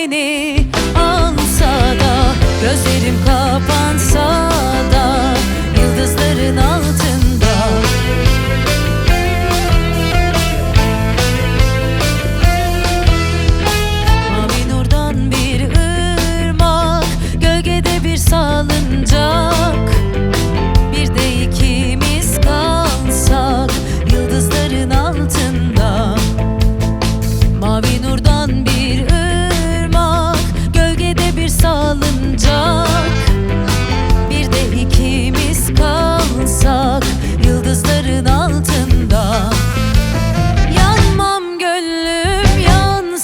beni alsa da Gözlerim kapansa